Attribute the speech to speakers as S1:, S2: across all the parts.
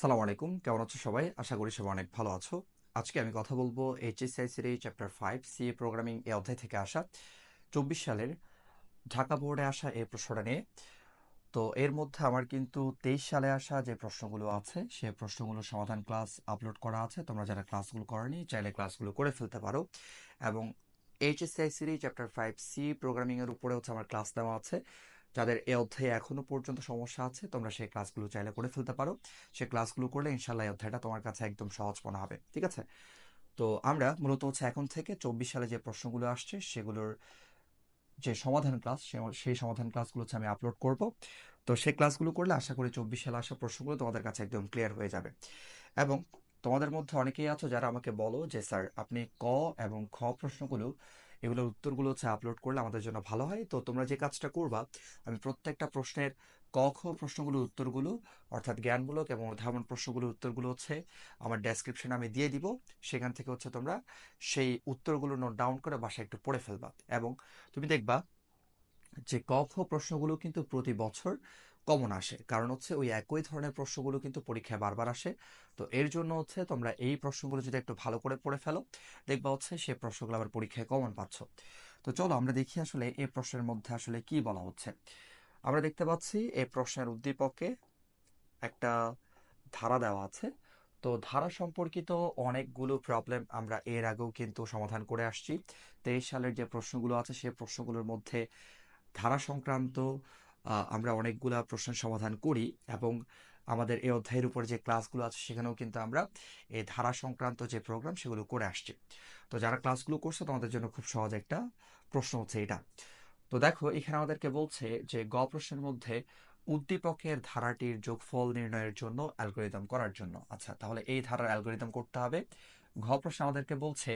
S1: সালাম আলাইকুম। কেমন আছো সবাই? আশা করি সবাই অনেক ভালো আছো। আজকে আমি কথা বলব এইচএসআইসির এই চ্যাপ্টার ফাইভ সিএ প্রোগ্রামিং এ অধ্যায় থেকে আসা। চব্বিশ সালের ঢাকা বোর্ডে আসা এই প্রশ্নটা নিয়ে। তো এর মধ্যে আমার কিন্তু তেইশ সালে আসা যে প্রশ্নগুলো আছে সেই প্রশ্নগুলোর সমাধান ক্লাস আপলোড করা আছে। তোমরা যারা ক্লাসগুলো করনি, চাইলে ক্লাসগুলো করে ফেলতে পারো। এবং এইচএসআইসির এই চ্যাপ্টার ফাইভ সি প্রোগ্রামিংয়ের উপরে হচ্ছে আমার ক্লাস দেওয়া আছে। যাদের এ অধ্যায়ে এখনও পর্যন্ত সমস্যা আছে, তোমরা সেই ক্লাসগুলো চাইলে করে ফেলতে পারো। সেই ক্লাসগুলো করলে ইনশাল্লাহ এই অধ্যায়টা তোমার কাছে একদম সহজ মনে হবে, ঠিক আছে? তো আমরা মূলত হচ্ছে এখন থেকে চব্বিশ সালে যে প্রশ্নগুলো আসছে, সেগুলোর যে সমাধান ক্লাস সেই সমাধান ক্লাসগুলো হচ্ছে আমি আপলোড করব। তো সেই ক্লাসগুলো করলে আশা করি চব্বিশ সালে আসা প্রশ্নগুলো তোমাদের কাছে একদম ক্লিয়ার হয়ে যাবে। এবং তোমাদের মধ্যে অনেকেই আছো যারা আমাকে বলো যে, স্যার, আপনি ক এবং খ প্রশ্নগুলো এগুলোর উত্তরগুলো হচ্ছে আপলোড করলে আমাদের জন্য ভালো হয়। তো তোমরা যে কাজটা করবা, আমি প্রত্যেকটা প্রশ্নের ক, খ প্রশ্নগুলোর উত্তরগুলো, অর্থাৎ জ্ঞানমূলক এবং উদাহরণ প্রশ্নগুলোর উত্তরগুলো হচ্ছে আমার ডেসক্রিপশনে আমি দিয়ে দিব। সেখান থেকে হচ্ছে তোমরা সেই উত্তরগুলো নোট ডাউন করে বাসায় একটু পড়ে ফেলবা। এবং তুমি দেখবা যে ক, খ প্রশ্নগুলো কিন্তু প্রতি বছর কমন আসে। কারণ হচ্ছে ওই একই ধরনের প্রশ্নগুলো কিন্তু পরীক্ষায় বারবার আসে। তো এর জন্য হচ্ছে তোমরা এই প্রশ্নগুলো যদি একটু ভালো করে পড়ে ফেলো, দেখবা হচ্ছে সে প্রশ্নগুলো আবার পরীক্ষায় কমন পাচ্ছ। তো চলো আমরা দেখি আসলে এই প্রশ্নের মধ্যে আসলে কি বলা হচ্ছে। আমরা দেখতে পাচ্ছি এই প্রশ্নের উদ্দীপকে একটা ধারা দেওয়া আছে। তো ধারা সম্পর্কিত অনেকগুলো প্রবলেম আমরা এর আগেও কিন্তু সমাধান করে আসছি। তেইশ সালের যে প্রশ্নগুলো আছে সেই প্রশ্নগুলোর মধ্যে ধারা সংক্রান্ত আমরা অনেকগুলা প্রশ্নের সমাধান করি এবং আমাদের এই অধ্যায়ের উপর যে ক্লাসগুলো আছে সেখানেও কিন্তু আমরা এই ধারা সংক্রান্ত যে প্রোগ্রাম সেগুলো করে আসছি। তো যারা ক্লাসগুলো করছে তোমাদের জন্য খুব সহজ একটা প্রশ্ন হচ্ছে এটা। তো দেখো, এখানে আমাদেরকে বলছে যে গ প্রশ্নের মধ্যে উদ্দীপকের ধারাটির যোগফল নির্ণয়ের জন্য অ্যালগোরিদম করার জন্য। আচ্ছা তাহলে এই ধারার অ্যালগোরিদম করতে হবে। ঘ প্রশ্ন আমাদেরকে বলছে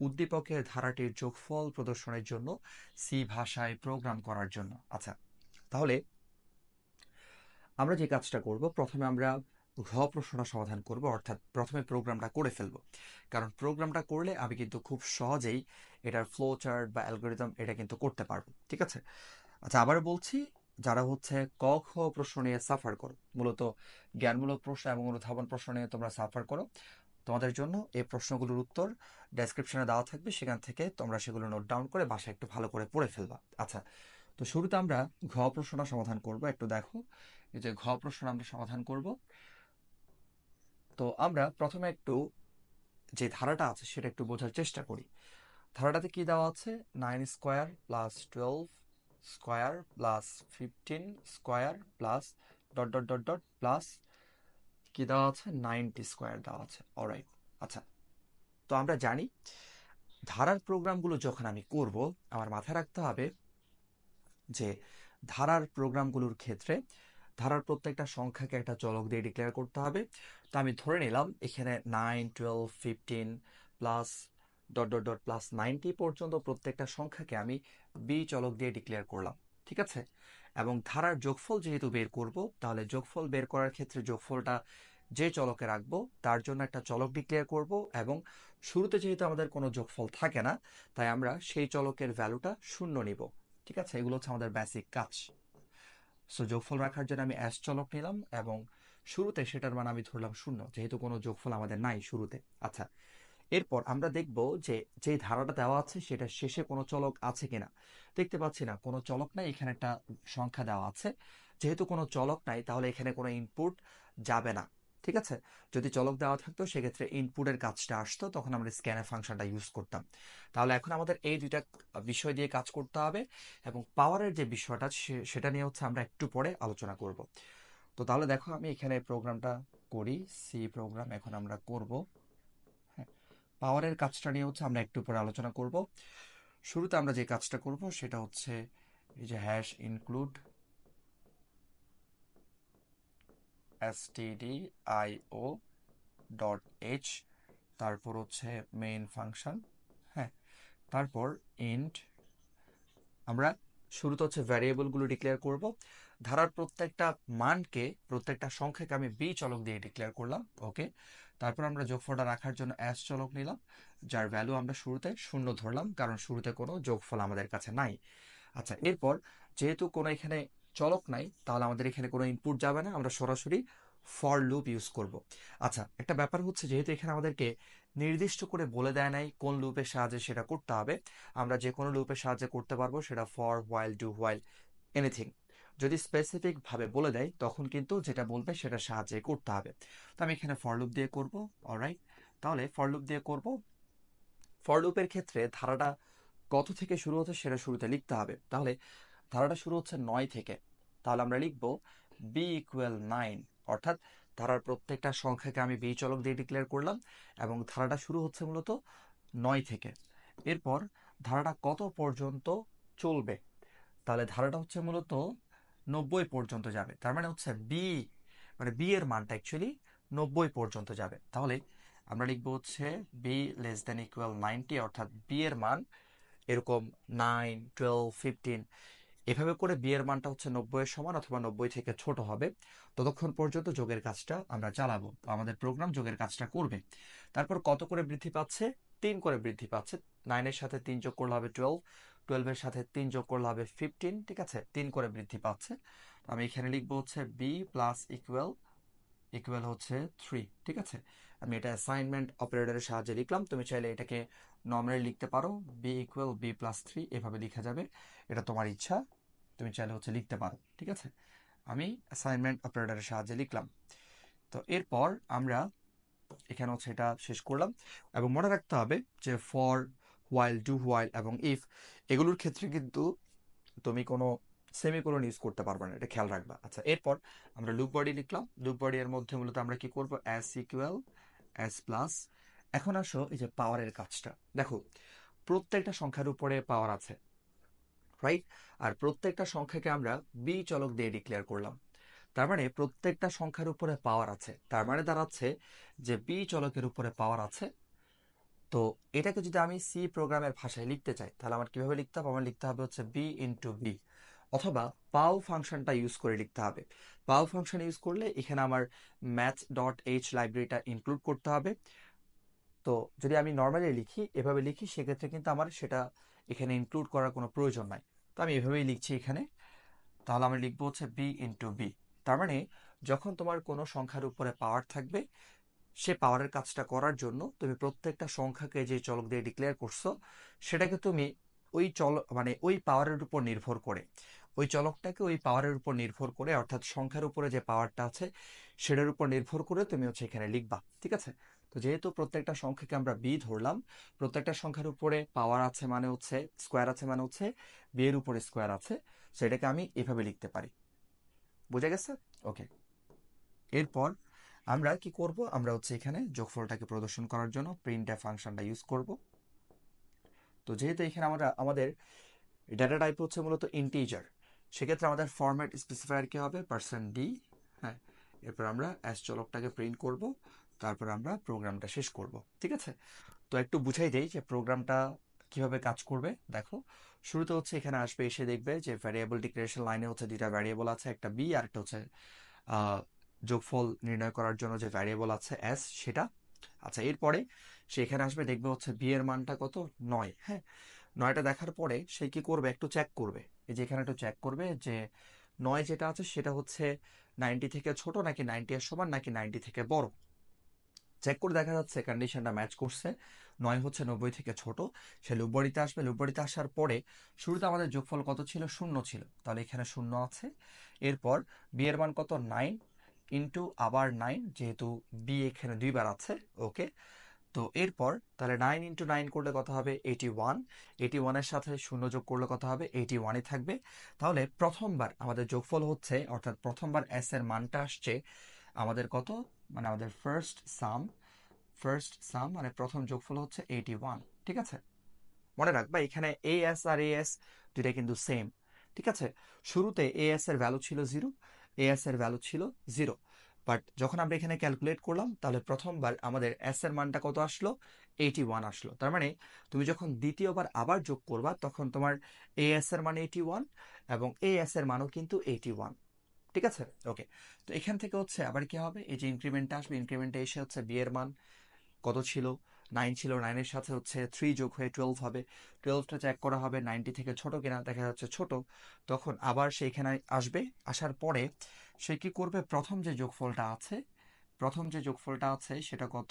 S1: উদ্দীপকের ধারাটির যোগফল প্রদর্শনের জন্য সি ভাষায় প্রোগ্রাম করার জন্য। আচ্ছা তাহলে আমরা যে কাজটা করব, প্রথমে আমরা ঘ প্রশ্নটা সমাধান করব, অর্থাৎ প্রথমে প্রোগ্রামটা করে ফেলব। কারণ প্রোগ্রামটা করলে আমি কিন্তু খুব সহজেই এটার ফ্লো চার্ট বা অ্যালগোরিদম এটা কিন্তু করতে পারব, ঠিক আছে? আচ্ছা আবার বলছি, যারা হচ্ছে ক, খ প্রশ্ন নিয়ে সাফার করো, মূলত জ্ঞানমূলক প্রশ্ন এবং অনুধাবন প্রশ্ন নিয়ে তোমরা সাফার করো, তোমাদের জন্য এই প্রশ্নগুলোর উত্তর ডেসক্রিপশনে দেওয়া থাকবে, সেখান থেকে তোমরা সেগুলো নোট ডাউন করে বাসায় একটু ভালো করে পড়ে ফেলবা। আচ্ছা তো শুরুতে আমরা ঘ প্রশ্নটা সমাধান করব। একটু দেখো। এই যে ঘ প্রশ্ন আমরা সমাধান করব। তো আমরা প্রথমে একটু যে ধারাটা আছে সেটা একটু বোঝার চেষ্টা করি। ধারাটাতে কি দেওয়া আছে? Nine square plus twelve square plus fifteen square plus dot dot dot dot plus কি দেওয়া আছে? নাইনটি স্কোয়ার দেওয়া আছে। অলরাইট আচ্ছা। তো আমরা জানি, ধারার প্রোগ্রামগুলো যখন আমি করব, আমার মাথায় রাখতে হবে যে ধারার প্রোগ্রামগুলোর ক্ষেত্রে ধারার প্রত্যেকটা সংখ্যাকে একটা চলক দিয়ে ডিক্লেয়ার করতে হবে। তো আমি ধরে নিলাম এখানে nine twelve fifteen plus dot dot dot plus ninety পর্যন্ত প্রত্যেকটা সংখ্যাকে আমি বি চলক দিয়ে ডিক্লেয়ার করলাম, ঠিক আছে? এবং ধারার যোগফল যেহেতু বের করব, তাহলে যোগফল বের করার ক্ষেত্রে যোগফলটা যে চলকে রাখব, তার জন্য একটা চলক ডিক্লেয়ার করব এবং শুরুতে যেহেতু আমাদের কোনো যোগফল থাকে না, তাই আমরা সেই চলকের ভ্যালুটা শূন্য নিব। ঠিক আছে, এগুলো হচ্ছে আমাদের বেসিক কাজ। সো যোগফল রাখার জন্য আমি অ্যাস চলক নিলাম এবং শুরুতে সেটার মান আমি ধরলাম শূন্য, যেহেতু কোনো যোগফল আমাদের নাই শুরুতে। আচ্ছা এরপর আমরা দেখব যে যে ধারাটা দেওয়া আছে সেটা শেষে কোনো চলক আছে কিনা। দেখতে পাচ্ছি না, কোনো চলক নাই, এখানে একটা সংখ্যা দেওয়া আছে। যেহেতু কোনো চলক নাই, তাহলে এখানে কোনো ইনপুট যাবে না। ঠিক আছে? যদি চলক দেওয়া থাকতো, সেক্ষেত্রে ইনপুটের কাজটা আসতো, তখন আমরা স্ক্যানের ফাংশনটা ইউজ করতাম। তাহলে এখন আমাদের এই দুইটা বিষয় দিয়ে কাজ করতে হবে এবং পাওয়ারের যে বিষয়টা সেটা নিয়ে হচ্ছে আমরা একটু পরে আলোচনা করব। তো তাহলে দেখো, আমি এখানে প্রোগ্রামটা করি সি প্রোগ্রাম এখন আমরা করব। হ্যাঁ পাওয়ারের কাজটা নিয়ে হচ্ছে আমরা একটু পরে আলোচনা করব। শুরুতে আমরা যে কাজটা করব, সেটা হচ্ছে এই যে hash include stdio dot h তারপর হচ্ছে মেইন ফাংশন হ্যাঁ তারপর ইন্ট আমরা শুরুতে হচ্ছে ভ্যারিয়েবলগুলো ডিক্লেয়ার করব। ধারার প্রত্যেকটা মানকে, প্রত্যেকটা সংখ্যাকে আমি বি চলক দিয়ে ডিক্লেয়ার করলাম ওকে তারপর আমরা যোগফলটা রাখার জন্য অ্যাস চলক নিলাম, যার ভ্যালু আমরা শুরুতে শূন্য ধরলাম, কারণ শুরুতে কোনো যোগফল আমাদের কাছে নাই। আচ্ছা এরপর যেহেতু কোনো এখানে চলক নাই, তাহলে আমাদের এখানে কোনো ইনপুট যাবে না, আমরা সরাসরি ফর লুপ ইউজ করব। আচ্ছা একটা ব্যাপার হচ্ছে যেহেতু এখানে আমাদেরকে নির্দিষ্ট করে বলে দেয় নাই কোন লুপের সাহায্যে সেটা করতে হবে, আমরা যে কোনো লুপের সাহায্যে করতে পারব, সেটা for while do while anything যদি স্পেসিফিক ভাবে বলে দেয়, তখন কিন্তু যেটা বলবে সেটা সাহায্যে করতে হবে। তো আমি এখানে ফর লুপ দিয়ে করব অলরাইট তাহলে ফর লুপ দিয়ে করব। ফর লুপের ক্ষেত্রে ধারাটা কত থেকে শুরু হচ্ছে সেটা শুরুতে লিখতে হবে। তাহলে ধারাটা শুরু হচ্ছে নয় থেকে। তাহলে আমরা লিখব বি ইকুয়াল নাইন অর্থাৎ ধারার প্রত্যেকটা সংখ্যাকে আমি বি চলক দিয়ে ডিক্লেয়ার করলাম এবং ধারাটা শুরু হচ্ছে মূলত নয় থেকে। এরপর ধারাটা কত পর্যন্ত চলবে? তাহলে ধারাটা হচ্ছে মূলত নব্বই পর্যন্ত যাবে। তার মানে হচ্ছে বি মানে বি এর মানটা অ্যাকচুয়ালি নব্বই পর্যন্ত যাবে। তাহলে আমরা লিখব হচ্ছে b less than equal ninety অর্থাৎ বি এর মান এরকম নাইন টুয়েলভ ফিফটিন এভাবে করে বি এর মানটা হচ্ছে নব্বইয়ের সমান অথবা নব্বই থেকে ছোট হবে। ততক্ষণ পর্যন্ত যোগের কাজটা আমরা চালাবো। তো আমাদের প্রোগ্রাম যোগের কাজটা করবে। তারপর কত করে বৃদ্ধি পাচ্ছে? তিন করে বৃদ্ধি পাচ্ছে। নাইনের সাথে তিন যোগ করলে হবে টুয়েলভ টুয়েলভের সাথে তিন যোগ করলে হবে ফিফটিন ঠিক আছে? তিন করে বৃদ্ধি পাচ্ছে। আমি এখানে লিখব হচ্ছে বি প্লাস ইকুয়াল ইকুয়াল হচ্ছে থ্রি ঠিক আছে? আমি এটা অ্যাসাইনমেন্ট অপারেটরের সাহায্যে লিখলাম। তুমি চাইলে এটাকে নর্মালি লিখতে পারো। B equal b plus three এভাবে লিখা যাবে। এটা তোমার ইচ্ছা। তুমি চাইলে হচ্ছে লিখতে পারো, ঠিক আছে? আমি অ্যাসাইনমেন্ট অপারেটরের সাহায্যে লিখলাম। তো এরপর আমরা এখানে হচ্ছে এটা শেষ করলাম এবং মনে রাখতে হবে যে ফর হোয়াইল ডু হোয়াইল এবং ইফ এগুলোর ক্ষেত্রে কিন্তু তুমি কোনো সেমিকোলন ইউজ করতে পারবে না, এটা খেয়াল রাখবা। আচ্ছা এরপর আমরা লুপ বডি লিখলাম। লুপ বডি এর মধ্যে মূলত আমরা কি করব? এস ইকুয়াল এস প্লাস এখন আসো এই যে পাওয়ারের কাজটা। দেখো, প্রত্যেকটা সংখ্যার উপরে পাওয়ার আছে। রাইট আর প্রত্যেকটা সংখ্যাকে আমরা বি চলক দিয়ে ডিক্লেয়ার করলাম। তার মানে প্রত্যেকটা সংখ্যার উপরে পাওয়ার আছে। তার মানে দাঁড়াচ্ছে যে বি চলকের উপরে পাওয়ার আছে। তো এটাকে যদি আমি সি প্রোগ্রামের ভাষায় লিখতে চাই, তাহলে আমার কীভাবে লিখতে হবে? আমার লিখতে হবে হচ্ছে বি ইন্টু বি অথবা পাও ফাংশনটা ইউজ করে লিখতে হবে। পাও ফাংশন ইউজ করলে এখানে আমার ম্যাথ ডট এইচ লাইব্রেরিটা ইনক্লুড করতে হবে। তো যদি আমি নর্মালি লিখি, এভাবে লিখি, সেক্ষেত্রে কিন্তু আমার সেটা এখানে ইনক্লুড করার কোনো প্রয়োজন নাই। আমি এভাবেই লিখছি এখানে। তাহলে আমি লিখব হচ্ছে বি ইন্টু বি তার মানে যখন তোমার কোনো সংখ্যার উপরে পাওয়ার থাকবে, সে পাওয়ারের কাজটা করার জন্য তুমি প্রত্যেকটা সংখ্যাকে যে চলক দিয়ে ডিক্লেয়ার করছ, সেটাকে তুমি ওই চল মানে ওই পাওয়ারের উপর নির্ভর করে। ওই চলকটাকে ওই পাওয়ারের উপর নির্ভর করে, অর্থাৎ সংখ্যার উপরে যে পাওয়ারটা আছে, সেটার উপর নির্ভর করে তুমি হচ্ছে এখানে লিখবা। ঠিক আছে? তো যেহেতু প্রত্যেকটা সংখ্যাকে আমরা বি ধরলাম, প্রত্যেকটা সংখ্যার উপরে পাওয়ার আছে মানে হচ্ছে স্কোয়ার আছে মানে হচ্ছে বি এর উপরে স্কোয়ার আছে সেটাকে আমি এভাবে লিখতে পারি। বুঝে গেছে? ওকে এরপর আমরা কি করব? আমরা হচ্ছে এখানে যোগফলটাকে প্রদর্শন করার জন্য প্রিন্ট ফাংশনটা ইউজ করব। তো যেহেতু এখানে আমরা, আমাদের ডেটা টাইপ হচ্ছে মূলত ইন্টিজার সেক্ষেত্রে আমাদের ফরম্যাট স্পেসিফায়ার কি হবে? পার্সেন্ট ডি হ্যাঁ এরপর আমরা অ্যাস চলকটাকে প্রিন্ট করব। তারপর আমরা প্রোগ্রামটা শেষ করব, ঠিক আছে? তো একটু বুঝাই দেই যে প্রোগ্রামটা কীভাবে কাজ করবে। দেখো, শুরুতে হচ্ছে এখানে আসবে, এসে দেখবে যে ভ্যারিয়েবল ডিক্লারেশন লাইনে হচ্ছে দুইটা ভ্যারিয়েবল আছে, একটা বি আর একটা হচ্ছে যোগফল নির্ণয় করার জন্য যে ভ্যারিয়েবল আছে এস সেটা। আচ্ছা এরপরে সে এখানে আসবে, দেখবে হচ্ছে বি এর মানটা কত? নয় হ্যাঁ? নয়টা দেখার পরে সে কি করবে? একটু চেক করবে। এই যে এখানে একটু চেক করবে যে নয় যেটা আছে সেটা হচ্ছে নাইনটি থেকে ছোট নাকি নাইনটি এর সমান নাকি নাইনটি থেকে বড়? চেক করে দেখা যাচ্ছে কন্ডিশনটা ম্যাচ করছে। নয় হচ্ছে নব্বই থেকে ছোট। সে লুববাড়িতে আসবে, লুববাড়িতে আসার পরে শুরুতে আমাদের যোগফল কত ছিল? শূন্য ছিল। তাহলে এখানে শূন্য আছে। এরপর বি এর মান কত? নাইন ইন্টু আবার নাইন যেহেতু বি এখানে দুইবার আছে ওকে তো এরপর তাহলে নাইন ইন্টু নাইন করলে কত হবে? এইটি ওয়ান এইটি ওয়ানের সাথে শূন্য যোগ করলে কত হবে? এইটি ওয়ানে থাকবে। তাহলে প্রথমবার আমাদের যোগফল হচ্ছে, অর্থাৎ প্রথমবার এস এর মানটা আসছে, আমাদের কত? মানে আমাদের ফার্স্ট সাম ফার্স্ট সাম মানে প্রথম যোগফল হচ্ছে এইটি ওয়ান ঠিক আছে? মনে রাখবা, এখানে A S R A S দুইটা কিন্তু সেম ঠিক আছে? শুরুতে এ এস এর ভ্যালু ছিল জিরো এ এস এর ভ্যালু ছিল জিরো বাট যখন আমরা এখানে ক্যালকুলেট করলাম, তাহলে প্রথমবার আমাদের এস এর মানটা কত আসলো? এইটি ওয়ান আসলো। তার মানে তুমি যখন দ্বিতীয়বার আবার যোগ করবা, তখন তোমার এ এস এর মান এইটি ওয়ান এবং এ এস এর মানও কিন্তু এইটি ওয়ান ঠিক আছে? ওকে তো এখান থেকে হচ্ছে আবার কি হবে? এই যে ইনক্রিমেন্টটা আসবে ইনক্রিমেন্টে এসে হচ্ছে বি এর মান কত ছিল? নাইন ছিল নাইনের সাথে হচ্ছে থ্রি যোগ হয়ে টুয়েলভ হবে। টুয়েলভটা চেক করা হবে নাইনটি থেকে ছোট কিনা, দেখা যাচ্ছে ছোট। তখন আবার সেইখানে আসবে, আসার পরে সে কি করবে? প্রথম যে যোগফলটা আছে, প্রথম যে যোগফলটা আছে সেটা কত?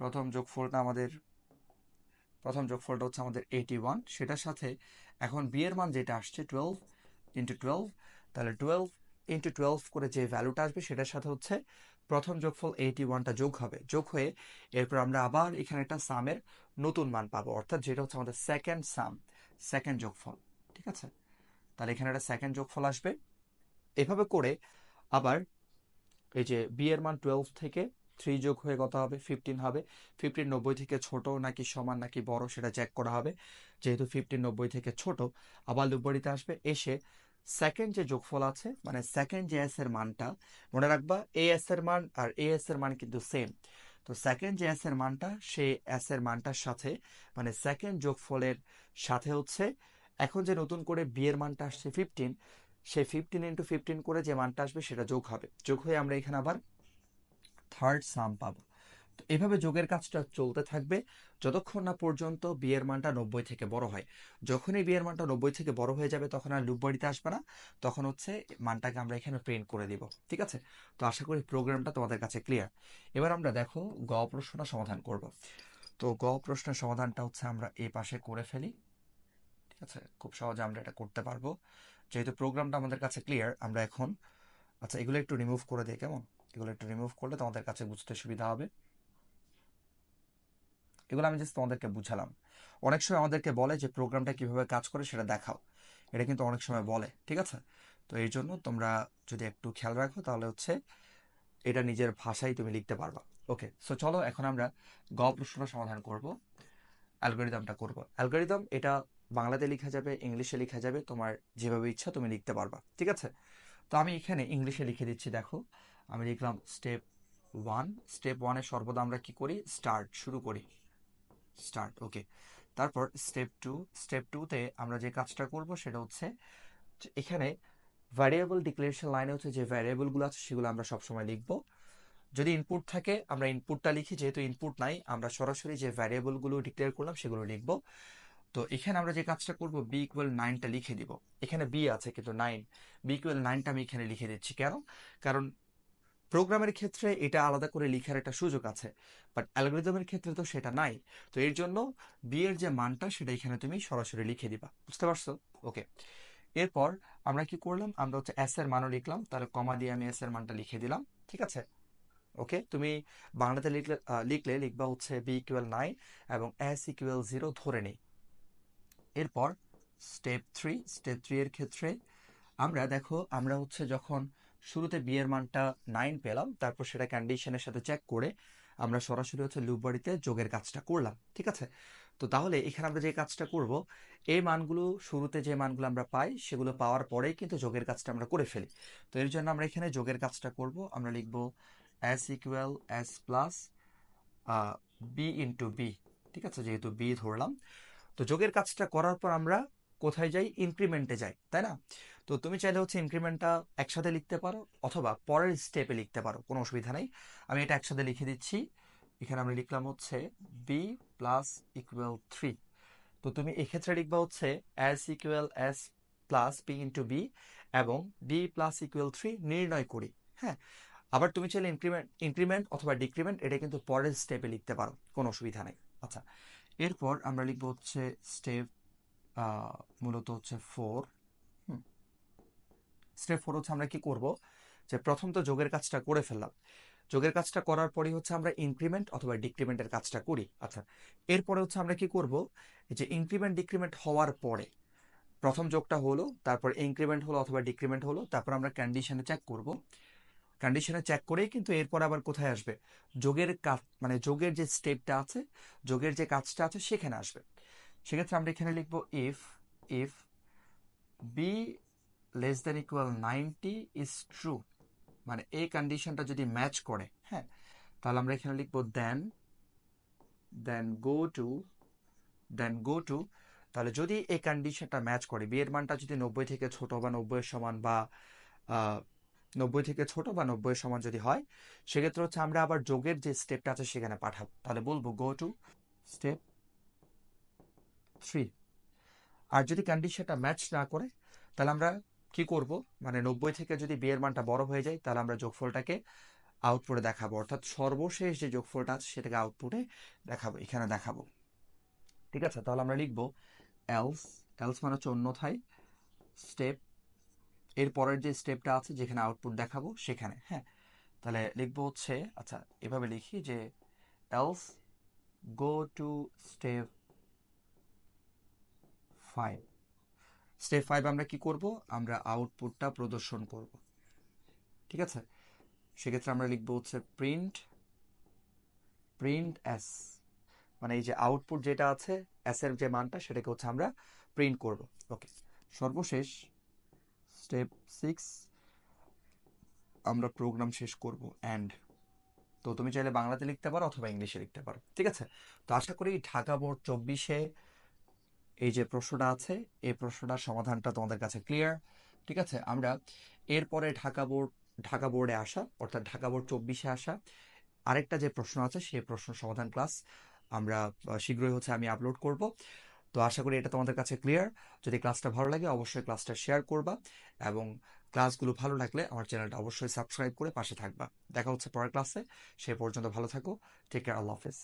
S1: প্রথম যোগফলটা আমাদের, প্রথম যোগফলটা হচ্ছে আমাদের এইটি ওয়ান সেটার সাথে এখন বিয়ের মান যেটা আসছে টুয়েলভ ইন্টু টুয়েলভ তাহলে টুয়েলভ ইন্টু টুয়েলভ করে যে ভ্যালুটা আসবে সেটার সাথে হচ্ছে প্রথম যোগফল এইটি ওয়ানটা যোগ হবে। যোগ হয়ে এরপর আমরা আবার এখানে একটা সামের নতুন মান পাবো, অর্থাৎ যেটা হচ্ছে আমাদের সেকেন্ড সাম সেকেন্ড যোগফল, ঠিক আছে? তাহলে এখানে একটা সেকেন্ড যোগফল আসবে। এভাবে করে আবার এই যে বি এর মান টুয়েলভ থেকে থ্রি যোগ হয়ে কত হবে? ফিফটিন হবে। ফিফটিন নব্বই থেকে ছোট নাকি সমান নাকি বড় সেটা চেক করা হবে। যেহেতু ফিফটিন নব্বই থেকে ছোট, আবার লুব্বরিতে আসবে, এসে সেকেন্ড যে যোগফল আছে মানে সেকেন্ড যে এস এর মানটা, মনে রাখবা এ এস এর মান আর এ এস এর মান কিন্তু সেম তো সেকেন্ড যে এস এর মানটা সেই এস এর মানটার সাথে মানে সেকেন্ড যোগফলের সাথে হচ্ছে, এখন যে নতুন করে বি এর মানটা আসছে ফিফটিন সেই ফিফটিন ইন্টু ফিফটিন করে যে মানটা আসবে সেটা যোগ হবে। যোগ হয়ে আমরা এখানে আবার থার্ড সাম পাবো। এভাবে যোগের কাজটা চলতে থাকবে যতক্ষণ না পর্যন্ত বিয়ের মানটা নব্বই থেকে বড় হয়। যখনই বিয়ের মানটা নব্বই থেকে বড় হয়ে যাবে তখন আর লুপ বাড়িতে আসবে না, তখন হচ্ছে মানটাকে আমরা এখানে প্রিন্ট করে দিব, ঠিক আছে? তো আশা করি প্রোগ্রামটা তোমাদের কাছে ক্লিয়ার এবার আমরা দেখো গ প্রশ্নটা সমাধান করব। তো গ প্রশ্নের সমাধানটা হচ্ছে আমরা এ পাশে করে ফেলি, ঠিক আছে? খুব সহজে আমরা এটা করতে পারব। যেহেতু প্রোগ্রামটা আমাদের কাছে ক্লিয়ার আমরা এখন আচ্ছা এগুলো একটু রিমুভ করে দিই, কেমন? এগুলো একটু রিমুভ করলে তোমাদের কাছে বুঝতে সুবিধা হবে। এগুলো আমি জাস্ট তোমাদেরকে বুঝালাম। অনেক সময় আমাদেরকে বলে যে, প্রোগ্রামটা কীভাবে কাজ করে সেটা দেখাও। এটা কিন্তু অনেক সময় বলে, ঠিক আছে? তো এই জন্য তোমরা যদি একটু খেয়াল রাখো, তাহলে হচ্ছে এটা নিজের ভাষায় তুমি লিখতে পারবা। ওকে সো চলো এখন আমরা গ প্রশ্নটা সমাধান করব। অ্যালগোরিদমটা করব। অ্যালগোরিদম, এটা বাংলাতে লেখা যাবে, ইংলিশে লেখা যাবে, তোমার যেভাবে ইচ্ছা তুমি লিখতে পারবা, ঠিক আছে? তো আমি এখানে ইংলিশে লিখে দিচ্ছি, দেখো। আমি লিখলাম স্টেপ ওয়ান স্টেপ ওয়ানে সর্বদা আমরা কি করি? স্টার্ট শুরু করি। স্টার্ট ওকে তারপর স্টেপ টু স্টেপ টুতে আমরা যে কাজটা করব সেটা হচ্ছে এখানে ভ্যারিয়েবল ডিক্লারেশন লাইনে হচ্ছে যে ভ্যারিয়েবলগুলো আছে সেগুলো আমরা সবসময় লিখব। যদি ইনপুট থাকে, আমরা ইনপুটটা লিখি, যেহেতু ইনপুট নাই, আমরা সরাসরি যে ভ্যারিয়েবলগুলো ডিক্লেয়ার করলাম সেগুলো লিখব। তো এখানে আমরা যে কাজটা করব বি ইকুয়াল নাইনটা লিখে দিব। এখানে বি আছে, কিন্তু নাইন বি ইকুয়াল নাইনটা আমি এখানে লিখে দিচ্ছি। কেন? কারণ প্রোগ্রামের ক্ষেত্রে এটা আলাদা করে লিখার একটা সুযোগ আছে, বাট অ্যালগোরিদমের ক্ষেত্রে তো সেটা নাই। তো এর জন্য বি এর যে মানটা সেটা এখানে তুমি সরাসরি লিখে দিবা। বুঝতে পারছ? ওকে এরপর আমরা কি করলাম? আমরা হচ্ছে এস এর মানও লিখলাম, তাহলে কমা দিয়ে আমি এস এর মানটা লিখে দিলাম, ঠিক আছে? ওকে তুমি বাংলাতে লিখলে লিখলে লিখবা হচ্ছে বি ইকুয়াল নাইন এবং এস ইকুয়াল জিরো ধরে নেই। এরপর স্টেপ থ্রি স্টেপ থ্রি এর ক্ষেত্রে আমরা দেখো, আমরা হচ্ছে যখন শুরুতে বি এর মানটা নাইন পেলাম, তারপর সেটা কন্ডিশনের সাথে চেক করে আমরা সরাসরি হচ্ছে লুপ বাড়িতে যোগের কাজটা করলাম, ঠিক আছে? তো তাহলে এখানে আমরা যে কাজটা করব, এই মানগুলো শুরুতে যে মানগুলো আমরা পাই সেগুলো পাওয়ার পরেই কিন্তু যোগের কাজটা আমরা করে ফেলি। তো এর জন্য আমরা এখানে যোগের কাজটা করব, আমরা লিখব s equal s plus b into b ঠিক আছে? যেহেতু বি ধরলাম। তো যোগের কাজটা করার পর আমরা কোথায় যাই? ইনক্রিমেন্টে যাই, তাই না? তো তুমি চাইলে হচ্ছে ইনক্রিমেন্টটা একসাথে লিখতে পারো অথবা পরের স্টেপে লিখতে পারো, কোনো অসুবিধা নেই। আমি এটা একসাথে লিখে দিচ্ছি। এখানে আমরা লিখলাম হচ্ছে বি প্লাস ইকুয়াল থ্রি তো তুমি এক্ষেত্রে লিখবা হচ্ছে s equal s plus b into b এবং বি প্লাস ইকুয়াল থ্রি নির্ণয় করি হ্যাঁ? আবার তুমি চাইলে ইনক্রিমেন্ট ইনক্রিমেন্ট অথবা ডিক্রিমেন্ট এটা কিন্তু পরের স্টেপে লিখতে পারো, কোনো অসুবিধা নেই। আচ্ছা এরপর আমরা লিখব হচ্ছে স্টেপ মূলত হচ্ছে ফোর স্টেপ ফোর হচ্ছে আমরা কি করব? যে প্রথম তো যোগের কাজটা করে ফেললাম। যোগের কাজটা করার পরেই হচ্ছে আমরা ইনক্রিমেন্ট অথবা ডিক্রিমেন্টের কাজটা করি। আচ্ছা এরপরে হচ্ছে আমরা কি করব? যে ইনক্রিমেন্ট ডিক্রিমেন্ট হওয়ার পরে প্রথম যোগটা হলো তারপর ইনক্রিমেন্ট হলো অথবা ডিক্রিমেন্ট হলো তারপর আমরা কন্ডিশনে চেক করব। কন্ডিশনে চেক করেই কিন্তু এরপর আবার কোথায় আসবে? যোগের কাজ মানে যোগের যে স্টেপটা আছে যোগের যে কাজটা আছে সেখানে আসবে। সেক্ষেত্রে আমরা এখানে লিখব if if b less than equal ninety is true মানে এই কন্ডিশনটা যদি ম্যাচ করে হ্যাঁ তাহলে আমরা এখানে লিখব দেন দেন go to then go to তাহলে যদি এই কন্ডিশনটা ম্যাচ করে বিয়ের মানটা যদি নব্বই থেকে ছোট বা নব্বইয়ের সমান বা নব্বই থেকে ছোট বা নব্বই সমান যদি হয়, সেক্ষেত্রে হচ্ছে আমরা আবার যোগের যে স্টেপটা আছে সেখানে পাঠাবো। তাহলে বলব গো টু স্টেপ থ্রি আর যদি কন্ডিশনটা ম্যাচ না করে, তাহলে আমরা কি করব? মানে নব্বই থেকে যদি বি এর মানটা বড় হয়ে যায়, তাহলে আমরা যোগফলটাকে আউটপুটে দেখাবো। অর্থাৎ সর্বশেষ যে যোগফলটা আছে, সেটাকে আউটপুটে দেখাবো, এখানে দেখাবো। ঠিক আছে? তাহলে আমরা লিখব এলস এলস মানে হচ্ছে অন্যথায় স্টেপ এর পরের যে স্টেপটা আছে, যেখানে আউটপুট দেখাবো, সেখানে হ্যাঁ? তাহলে লিখব হচ্ছে আচ্ছা এভাবে লিখি যে else go to step five step five আমরা কি করব? আমরা আউটপুটটা প্রদর্শন করব। ঠিক আছে? সেক্ষেত্রে আমরা লিখব হচ্ছে প্রিন্ট প্রিন্ট এস মানে এই যে আউটপুট যেটা আছে এস এর যে মানটা, সেটাকে হচ্ছে আমরা প্রিন্ট করব। ওকে সর্বশেষ স্টেপ সিক্স আমরা প্রোগ্রাম শেষ করব অ্যান্ড তো তুমি চাইলে বাংলাতে লিখতে পারো অথবা ইংলিশে লিখতে পারো। ঠিক আছে? তো আশা করি ঢাকা বোর্ড চব্বিশে এই যে প্রশ্নটা আছে, এই প্রশ্নটার সমাধানটা তোমাদের কাছে ক্লিয়ার ঠিক আছে? আমরা এরপরে ঢাকা বোর্ড, ঢাকা বোর্ডে আসা, অর্থাৎ ঢাকা বোর্ড চব্বিশে আসা, আরেকটা যে প্রশ্ন আছে, সেই প্রশ্ন সমাধান ক্লাস আমরা শীঘ্রই হচ্ছে আমি আপলোড করব। তো আশা করি এটা তোমাদের কাছে ক্লিয়ার যদি ক্লাসটা ভালো লাগে, অবশ্যই ক্লাসটা শেয়ার করবা এবং ক্লাসগুলো ভালো লাগলে আমার চ্যানেলটা অবশ্যই সাবস্ক্রাইব করে পাশে থাকবা। দেখা হচ্ছে পরের ক্লাসে সে পর্যন্ত ভালো থাকো। টেক কেয়ার আল্লাহ হাফেজ।